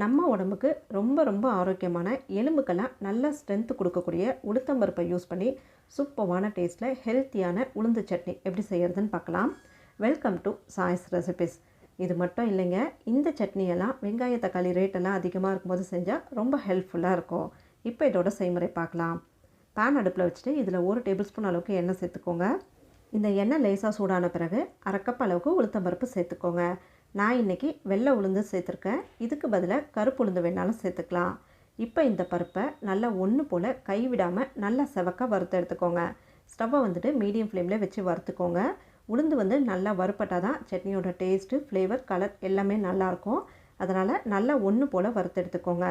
நம்ம உடம்புக்கு ரொம்ப ரொம்ப ஆரோக்கியமான எலும்புக்கெல்லாம் நல்ல ஸ்ட்ரென்த்து கொடுக்கக்கூடிய உளுத்தம்பருப்பை யூஸ் பண்ணி சூப்பரான டேஸ்ட்டில் ஹெல்த்தியான உளுந்து சட்னி எப்படி செய்கிறதுன்னு பார்க்கலாம். வெல்கம் டு சாய்ஸ் ரெசிபிஸ் இது மட்டும் இல்லைங்க இந்த சட்னியெல்லாம் வெங்காய தக்காளி ரேட்டெல்லாம் அதிகமாக இருக்கும்போது செஞ்சால் ரொம்ப ஹெல்ப்ஃபுல்லாக இருக்கும். இப்போ இதோட செய்முறை பார்க்கலாம். பேன் அடுப்பில் வச்சுட்டு இதில் ஒரு டேபிள் ஸ்பூன் அளவுக்கு எண்ணெய் சேர்த்துக்கோங்க. இந்த எண்ணெய் லேசாக சூடான பிறகு அரை கப் அளவுக்கு உளுத்தம்பருப்பு சேர்த்துக்கோங்க. நான் இன்றைக்கி வெள்ளை உளுந்து சேர்த்துருக்கேன். இதுக்கு பதிலாக கருப்பு உளுந்து வேணாலும் சேர்த்துக்கலாம். இப்போ இந்த பருப்பை நல்லா ஒன்று போல் கைவிடாமல் நல்லா செவக்க வறுத்து எடுத்துக்கோங்க. ஸ்டவ்வை வந்துட்டு மீடியம் ஃப்ளேமில் வச்சு வறுத்துக்கோங்க. உளுந்து வந்து நல்லா வறுப்பட்டால் தான் சட்னியோட டேஸ்ட்டு ஃப்ளேவர் கலர் எல்லாமே நல்லாயிருக்கும் அதனால் நல்லா ஒன்று போல் வறுத்து எடுத்துக்கோங்க.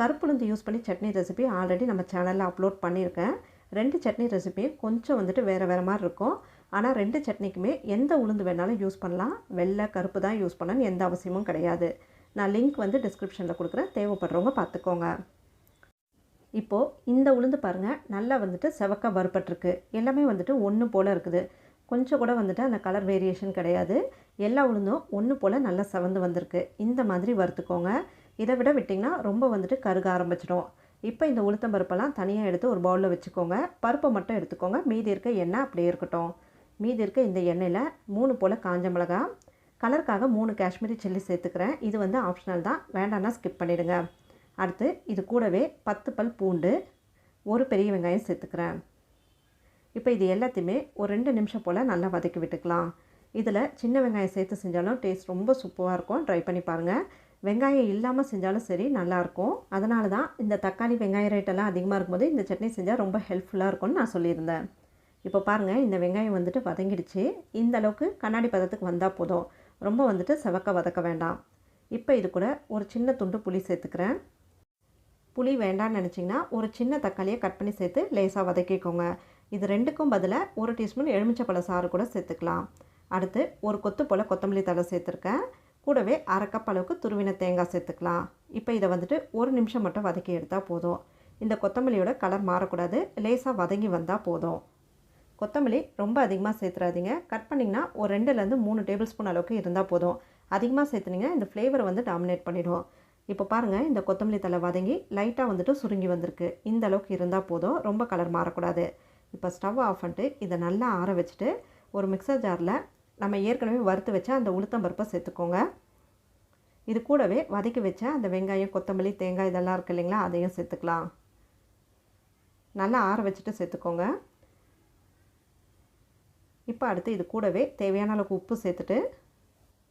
கருப்புளுந்து யூஸ் பண்ணி சட்னி ரெசிபி ஆல்ரெடி நம்ம சேனலில் அப்லோட் பண்ணியிருக்கேன். ரெண்டு சட்னி ரெசிபியும் கொஞ்சம் வந்துட்டு வேறு வேறு மாதிரி இருக்கும். ஆனால் ரெண்டு சட்னிக்குமே எந்த உளுந்து வேணாலும் யூஸ் பண்ணலாம். வெள்ளை கருப்பு தான் யூஸ் பண்ணணும்னு எந்த அவசியமும் கிடையாது. நான் லிங்க் வந்து டிஸ்கிரிப்ஷனில் கொடுக்குறேன். தேவைப்படுறவங்க பார்த்துக்கோங்க. இப்போது இந்த உளுந்து பாருங்கள் நல்லா வந்துட்டு செவக்க வறுப்பட்டிருக்கு எல்லாமே வந்துட்டு ஒன்று போல் இருக்குது. கொஞ்சம் கூட வந்துட்டு அந்த கலர் வேரியேஷன் கிடையாது. எல்லா உளுந்தும் ஒன்று போல் நல்லா செவந்து வந்திருக்கு. இந்த மாதிரி வறுத்துக்கோங்க. இதை விட விட்டிங்கன்னா ரொம்ப வந்துட்டு கருக ஆரம்பிச்சிடும். இப்போ இந்த உளுத்தம் பருப்பெல்லாம் தனியாக எடுத்து ஒரு பவுலில் வச்சுக்கோங்க. பருப்பை மட்டும் எடுத்துக்கோங்க. மீதி இருக்க எண்ணெய் அப்படியே இருக்கட்டும். மீதி இருக்க இந்த எண்ணெயில் மூணு போல் காஞ்ச மிளகா கலருக்காக மூணு காஷ்மீரி சில்லி சேர்த்துக்கிறேன். இது வந்து ஆப்ஷனல் தான். வேண்டாம்னா ஸ்கிப் பண்ணிவிடுங்க அடுத்து இது கூடவே பத்து பல் பூண்டு ஒரு பெரிய வெங்காயம் சேர்த்துக்கிறேன். இப்போ இது எல்லாத்தையுமே ஒரு ரெண்டு நிமிஷம் போல் நல்லா வதக்கி விட்டுக்கலாம். இதில் சின்ன வெங்காயம் சேர்த்து செஞ்சாலும் டேஸ்ட் ரொம்ப சூப்பராக இருக்கும். ட்ரை பண்ணி பாருங்கள் வெங்காயம் இல்லாமல் செஞ்சாலும் சரி நல்லாயிருக்கும் அதனால தான் இந்த தக்காளி வெங்காய ரேட்டெல்லாம் அதிகமாக இருக்கும்போது இந்த சட்னி செஞ்சால் ரொம்ப ஹெல்ப்ஃபுல்லாக இருக்கும்னு நான் சொல்லியிருந்தேன். இப்போ பாருங்கள் இந்த வெங்காயம் வந்துட்டு வதங்கிடுச்சு. இந்த அளவுக்கு கண்ணாடி பதத்துக்கு வந்தால் போதும். ரொம்ப வந்துட்டு செவக்க வதக்க வேண்டாம். இப்போ இது கூட ஒரு சின்ன துண்டு புளி சேர்த்துக்கிறேன். புளி வேண்டாம்னு நினச்சிங்கன்னா ஒரு சின்ன தக்காளியை கட் பண்ணி சேர்த்து லேசாக வதக்கிக்கோங்க. இது ரெண்டுக்கும் பதிலாக ஒரு டீஸ்பூன் எலுமிச்சப்பழ சாறு கூட சேர்த்துக்கலாம். அடுத்து ஒரு கொத்து போல் கொத்தமல்லி தழை சேர்த்துருக்கேன். கூடவே அரைக்கப்பளவுக்கு அளவுக்கு துருவின தேங்காய் சேர்த்துக்கலாம். இப்போ இதை வந்துட்டு ஒரு நிமிஷம் மட்டும் வதக்கி எடுத்தால் போதும். இந்த கொத்தமல்லியோட கலர் மாறக்கூடாது. லேசாக வதங்கி வந்தால் போதும். கொத்தமல்லி ரொம்ப அதிகமாக சேர்த்துறாதீங்க. கட் பண்ணிங்கன்னா ஒரு ரெண்டுலேருந்து மூணு டேபிள் ஸ்பூன் அளவுக்கு இருந்தால் போதும். அதிகமாக சேர்த்துனீங்கன்னா இந்த ஃப்ளேவர் வந்து டாமினேட் பண்ணிவிடும் இப்போ பாருங்கள் இந்த கொத்தமல்லி தலை வதங்கி லைட்டாக வந்துட்டு சுருங்கி வந்திருக்கு. இந்த அளவுக்கு இருந்தால் போதும். ரொம்ப கலர் மாறக்கூடாது. இப்போ ஸ்டவ் ஆஃப் பண்ணிட்டு இதை நல்லா ஆற வச்சுட்டு ஒரு மிக்சர் ஜாரில் நம்ம ஏற்கனவே வறுத்து வச்ச அந்த உளுத்தம்பருப்பை சேர்த்துக்கோங்க. இது கூடவே வதக்கி வச்ச அந்த வெங்காயம் கொத்தமல்லி தேங்காய் இதெல்லாம் இருக்குது இல்லைங்களா அதையும் சேர்த்துக்கலாம். நல்லா ஆற வச்சுட்டு சேர்த்துக்கோங்க. இப்போ அடுத்து இது கூடவே தேவையான அளவுக்கு உப்பு சேர்த்துட்டு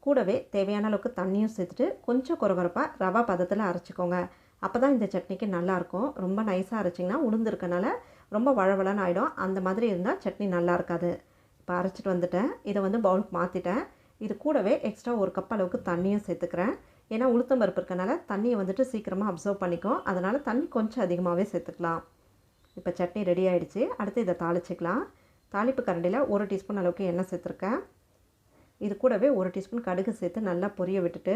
கூடவே தேவையான அளவுக்கு தண்ணியும் சேர்த்துட்டு கொஞ்சம் குறகுறப்பாக ரவா பதத்தில் அரைச்சிக்கோங்க. அப்போ தான் இந்த சட்னிக்கு நல்லாயிருக்கும் ரொம்ப நைஸாக அரைச்சிங்கன்னா உளுந்துருக்கனால ரொம்ப வளவளன்னு ஆகிடும் அந்த மாதிரி இருந்தால் சட்னி நல்லா இருக்காது. இப்போ அரைச்சிட்டு வந்துட்டேன். இதை வந்து பவுலுக்கு மாற்றிட்டேன் இது கூடவே எக்ஸ்ட்ரா ஒரு கப் அளவுக்கு தண்ணியும் சேர்த்துக்கிறேன். ஏன்னா உளுத்தம் பருப்பு இருக்கனால தண்ணியை வந்துட்டு சீக்கிரமாக அப்சர்வ் பண்ணிக்கும். அதனால் தண்ணி கொஞ்சம் அதிகமாகவே சேர்த்துக்கலாம். இப்போ சட்னி ரெடி ஆகிடுச்சு அடுத்து இதை தாளிச்சிக்கலாம். தாளிப்பு கரண்டியில் ஒரு டீஸ்பூன் அளவுக்கு எண்ணெய் சேர்த்துருக்கேன். இது கூடவே ஒரு டீஸ்பூன் கடுகு சேர்த்து நல்லா பொரிய விட்டுட்டு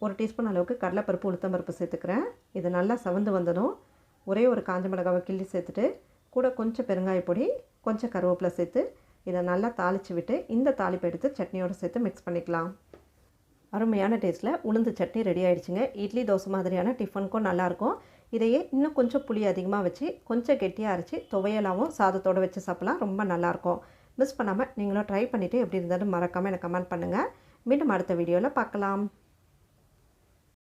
ஒரு டீஸ்பூன் அளவுக்கு கடலைப்பருப்பு உளுத்தம்பருப்பு சேர்த்துக்கிறேன். இது நல்லா சவந்து வந்ததும் ஒரே ஒரு காஞ்ச மிளகாவை கிள்ளி சேர்த்துட்டு கூட கொஞ்சம் பெருங்காய பொடி கொஞ்சம் கருவேப்பிலை சேர்த்து இதை நல்லா தாளித்து விட்டு இந்த தாளிப்பு எடுத்து சட்னியோடு சேர்த்து மிக்ஸ் பண்ணிக்கலாம். அருமையான டேஸ்ட்டில் உளுந்து சட்னி ரெடி ஆகிடுச்சிங்க இட்லி தோசை மாதிரியான டிஃபனுக்கும் நல்லாயிருக்கும் இதையே இன்னும் கொஞ்சம் புளி அதிகமாக வச்சு கொஞ்சம் கெட்டியாக அரைச்சி துவையலாகவும் சாதத்தோடு வச்சு சாப்பிட்லாம். ரொம்ப நல்லாயிருக்கும் மிஸ் பண்ணாமல் நீங்களும் ட்ரை பண்ணிவிட்டு எப்படி இருந்தாலும் மறக்காமல் எனக்கு கமெண்ட் பண்ணுங்கள் மீண்டும் அடுத்த வீடியோவில் பார்க்கலாம்.